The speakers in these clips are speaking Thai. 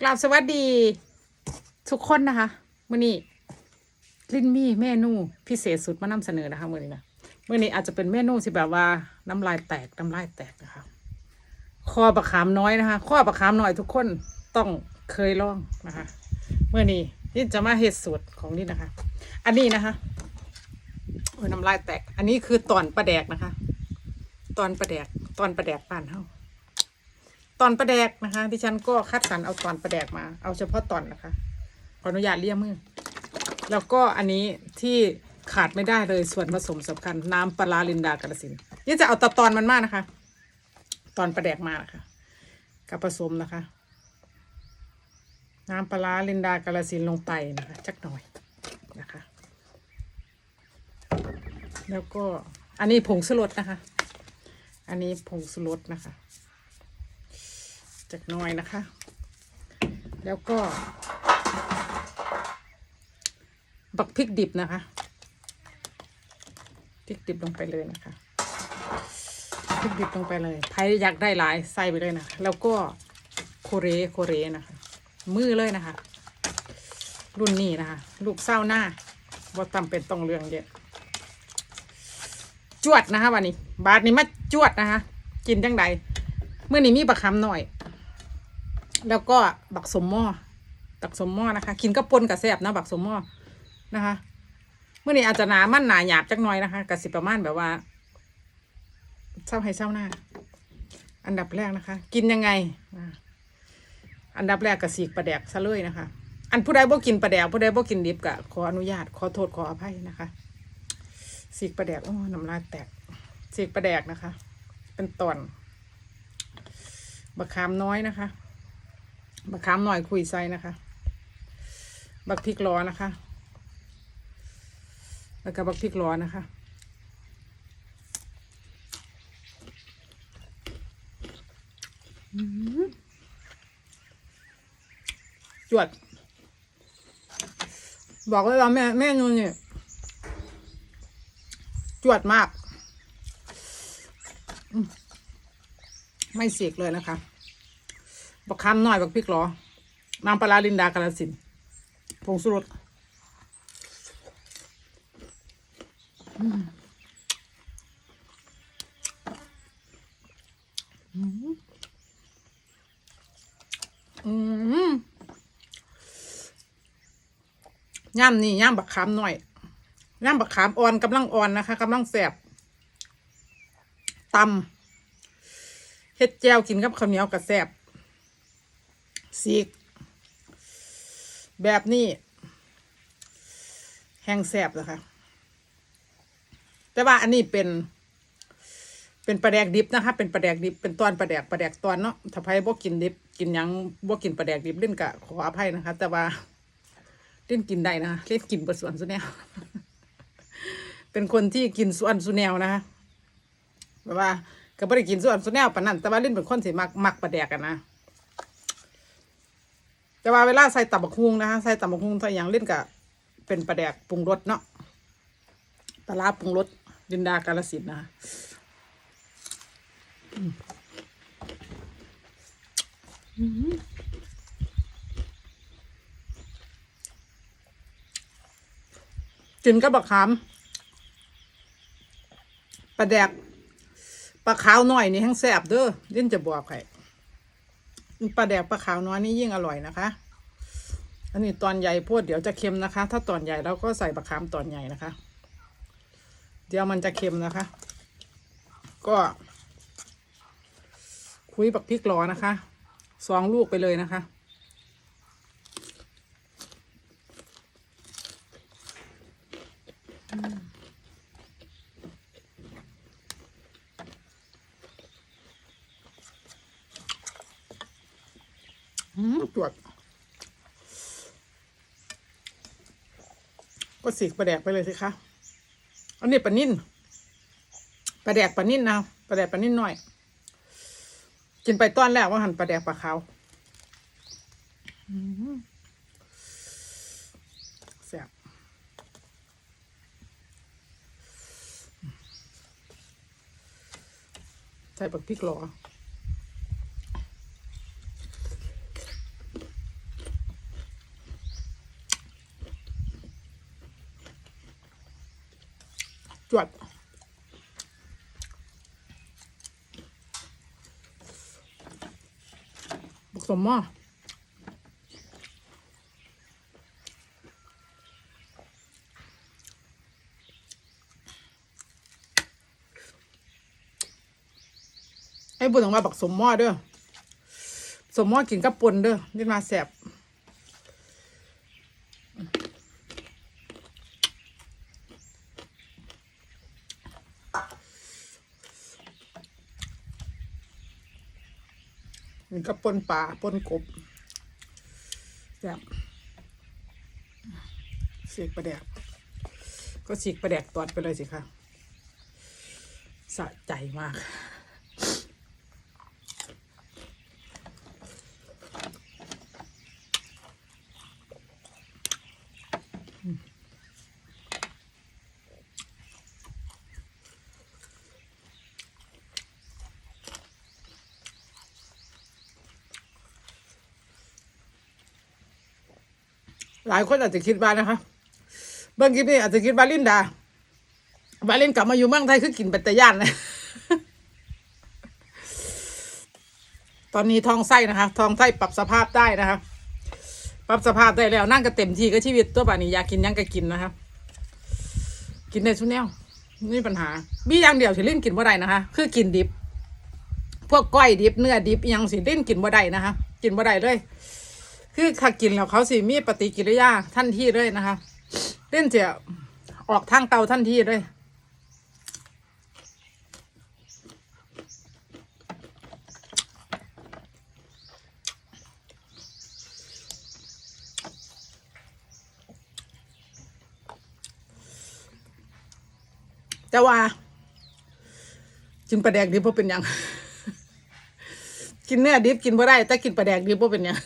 กราบสวัสดี ทุกคนนะคะมื่อนี้ลินมี่เมนูพิเศษสุดมานำเสนอนะคะมื่อนี้นะมื่อนี้อาจจะเป็นเมนูที่แบบว่าน้ำลายแตกน้ำลายแตกนะคะคอประขามน้อยนะคะข้อประขามน้อยทุกคนต้องเคยลองนะคะเมื่อนี้ที่จะมาเฮ็ดสูตรของนี่นะคะ อันนี้นะคะโอ้ยน้ำลายแตก อันนี้คือตอนปลาแดกนะคะ ตอนปลาแดกตอนปลาแดกบ้านเฮา ตอนประแดกนะคะ ดิฉันก็คัดสรรเอาตอนประแดกมา เอาเฉพาะตอนนะคะ ขออนุญาตเลี่ยมือ แล้วก็อันนี้ที่ขาดไม่ได้เลยส่วนผสมสำคัญ น้ำปลาลินดากระสินนี่จะเอาตะตอนมันมากนะคะ ตอนประแดกมานะคะกับผสมนะคะ น้ำปลาลินดากระสินลงไปนะคะจักหน่อยนะคะ แล้วก็อันนี้ผงสลดนะคะ อันนี้ผงสลดนะคะ จากหน้อยนะคะ แล้วก็ บักพริกดิบนะคะพริกดิบลงไปเลยนะคะพริกดิบลงไปเลยใครอยากได้หลายใส่ไปเลยนะะแล้วก็โคเรโคเรนะคะ มือเลยนะคะ รุ่นนี้นะคะ ลูกเศร้าหน้าว่าจำเป็นต้องเรื่องเยอะจวดนะคะวันนี้ บาทนี้มาจวดนะคะ กินจังใดเมื่อนี้มีบักคำหน่อย แล้วก็บักสมหม้อบักสมหม้อนะคะ กินก็ปนกับแซบนะบักสมหม้อนะคะเมื่อนี้อาจจะหนามันหนาหยาบจักหน่อยนะคะกสิประมาณแบบว่าเศร้าให้เศร้าหน้า อันดับแรกนะคะ กินยังไงอันดับแรกกะสีกปลาแดกซะเลยนะคะ อันผู้ใดบ่กินปลาแดกผู้ใดบ่กินดิบกะขออนุญาตขอโทษขออภัยนะคะสีกปลาแดกโอ้น้ำลายแตกสีกปลาแดกนะคะ เป็นตอนบักขามน้อยนะคะ บักขามหน่อยคุยไซนะคะ บักพริกร้อนนะคะ แล้วก็บักพริกร้อนนะคะจวด บอกเลยว่าแม่แม่นูนี่จวดมาก ไม่เสกเลยนะคะ บักคำหน่อยบักพริกหรอน้ำปลาร้าลินดากาลสินผงสุรสอืมอืมอืมย่ำนี่ย่ำบักขามหน่อยย่ำบักขามอ่อนกำลังอ่อนนะคะกำลังแสบตำเฮ็ดแจวกินกับข้าวเหนียวกับแสบ สีก แบบนี้ แห้งแสบเลยค่ะ แต่ว่าอันนี้เป็น เป็นปลาแดกดิบนะคะ เป็นปลาแดกดิบ เป็นตอนปลาแดกปลาแดกตอนเนาะถ้าใครบ่กินดิบ กินยังบ่กินปลาแดกดิบเล่นกะขออภัยนะคะ แต่ว่าเล่นกินได้นะคะเล่นกินบนสวนสุแนว เป็นคนที่กินส่วนสุแนวนะคะแบบว่าก็ไม่ได้กินส่วนสุแนวปานนั้นแต่ว่าเล่นเป็นคนที่มักมักปลาแดกกันนะ แต่ว่าเวลาใส่ตับบักฮุงนะคะใส่ตับบักฮุงใส่อย่างเล่นกับเป็นปลาแดกปรุงรสเนาะปลาปรุงรสดินดากาลสินนะคะกินกับบักขามปลาแดกปลาขาวหน่อยนี่แห้งแซ่บเด้อเล่นจะบอกใคร ปลาแดกปลาขาวน้อยนี่ยิ่งอร่อยนะคะ อันนี้ตอนใหญ่พวดเดี๋ยวจะเค็มนะคะ ถ้าตอนใหญ่เราก็ใส่ปลาคามตอนใหญ่นะคะ เดี๋ยวมันจะเค็มนะคะ ก็คุยปักพริกรอนะคะสองลูกไปเลยนะคะอืมตรวจ ก็สีปลาแดกไปเลยสิคะอันนี้ปลานิ่นปลาแดกปลานิ่นนะปลาแดกปลานิ่นหน่อย กินไปต้อนแรกว่าหันปลาแดกปลาขาวแซ่บใส่ปักพริกหรอ สมหม้อไอ้บุญของว่าบักสมหม้อเด้อสมหม้อกินกับปนเด้อนี่มาแสบ นก็ปนปลาปนกบแบบสีกประแดก ก็สีกประแดกตอดไปเลยสิคะสะใจมาก หลายคนอาจจะคิดว่านะคะเบื้องคลิปนี้อาจจะคิดว่าลินดาว่าลินกลับมาอยู่เมืองไทยคือกินป็ดตยานเลยตอนนี้ท้องไส้นะคะท้องไส้ปรับสภาพได้นะคะปรับสภาพได้แล้วนั่งก็เต็มที่ก็ชีวิตตัวป่านนี้อยากกินยังก็กินนะคะกินได้ทุกแนวไม่มีปัญหามีอย่างเดียวที่ลิ้นกินบ่ได้นะคะ คือกินดิบ พวกก้อยดิบเนื้อดิบยังสิลิ้นกินบ่ได้นะคะกินบ่ได้เลย คือถ้ากินแล้วเขาสิมีปฏิกิริยาทันทีเลยนะคะเล่นจะออกทางเตาทันทีเลยแต่ว่า กินปลาแดกดิบเพราะเป็นยัง กินเนื้อดิบกินบ่ได้แต่กินปลาแดกดิบเพราะเป็นยัง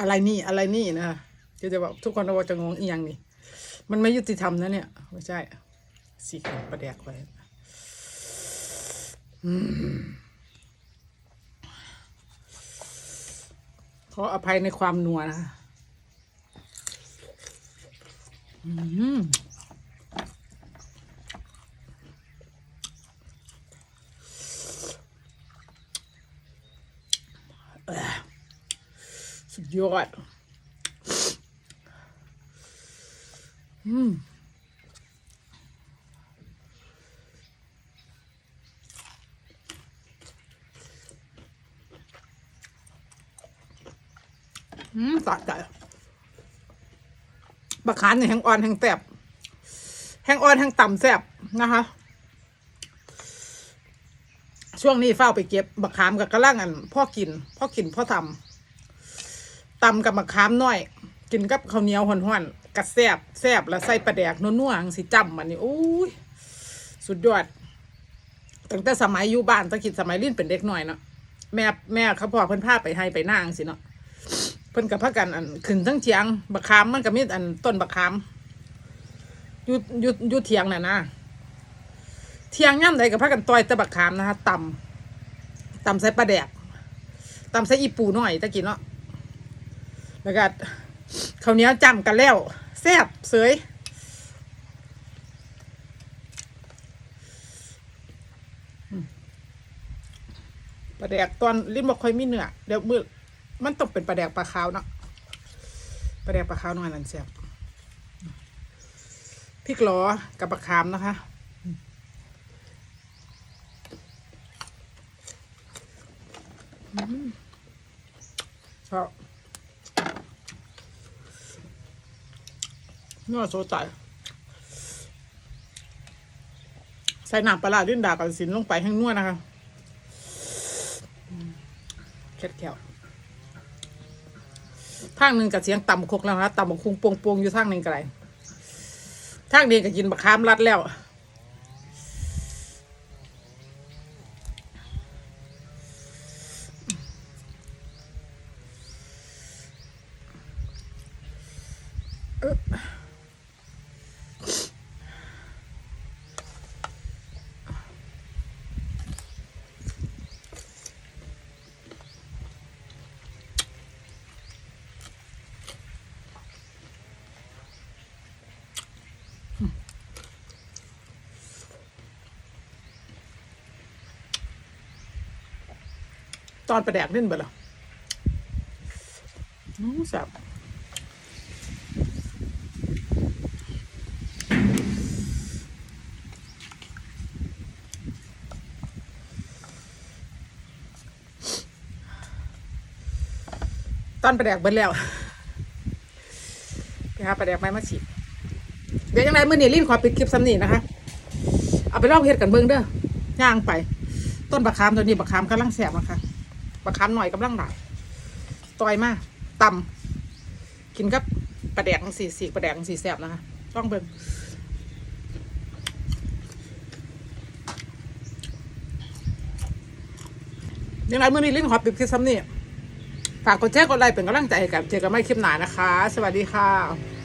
อะไรนี่อะไรนี่นะคะก็จะบอกทุกคนเราจะงงอีกอย่างนี่มันไม่ยุติธรรมนะเนี่ยไม่ใช่สีขาวประแดกไว้ขออภัยในความนัวนะคะอืม ยอด อืมอืมสะใจบักขานเนี่ยแห้งอ่อนแห้งแสบแห้งอ่อนแห้งต่ำแสบนะคะ ช่วงนี้เฝ้าไปเก็บบักขามกับกระล่างอันพ่อกินพ่อกินพ่อทำ ตำกับบักขามน้อย กินกับข้าวเหนียวห่อนๆกระแซบแซบแล้วใส่ปลาแดกนัวๆจั่งสิจำมันนี่โอ้ยสุดยอดตั้งแต่สมัยอยู่บ้านตะกิดสมัยลิ้นเป็นเด็กหน่อยเนาะแม่แม่เขาพ่อเพิ่นพาไปให้ไปนั่งสิเนาะเพิ่นกับพักกันอันขึ้นทั้งเถียงบักขามมันก็มีอันต้นบักขามยู่ยู่ยู่เถียงน่ะนะเถียงย่ำใดกับพักกันต่อยแต่บักขามนะคะตำตำใส่ปลาแดกตำใส่อีปูหน่อยตะกี้เนาะ แล้วก็ข้าวเหนียวจำกันแล้วแซ่บเสยปลาแดกตอนลิ้นบอกค่อยมีเนื้อเดี๋ยวมือมันต้องเป็นปลาแดกปลาขาวเนาะปลาแดกปลาขาวหน่อยนั่นแซ่บพริกหลอกับปลาคามนะคะอืมชอบเนื้อโซไตใส่น้ำปลาดิ้นดากับสินลงไปให้งนวดนะคะเค็ดแก้วทางหนึ่งกับเสียงต่ำคกแล้วนะต่ำคุงปวงปวงๆอยู่ทางหนึ่งก็ไรทางนี้ก็กินบักขามรัดแล้วเอ๊ะ ตอนประแดกนิ่นเบิดเหรออืมแซ่บตอนประแดกเบิดแล้วไปหาประแดกไม้มาฉีดเดี๋ยวยังไงเมื่อนี้ลิ้นขอปิดคลิปซ้ำนี่นะคะ เอาไปลองเฮ็ดกันเบิ่งเด้อย่างไป ต้นบักขามตัวนี้บักขามกำลังแสบนะคะ บักขามหน่อยกำลังหลายต่อยมากตำกินกับปลาแดกสีสีปลาแดกสีแสบนะคะต้องเบิ่งยังไงเมื่อนี้ลิ้นขอปิดคลิปซ้ำนี่ฝากกดแชร์กดไลค์เป็นกำลังใจให้กับเจอกันใหม่คลิปหน้านะคะ สวัสดีค่ะ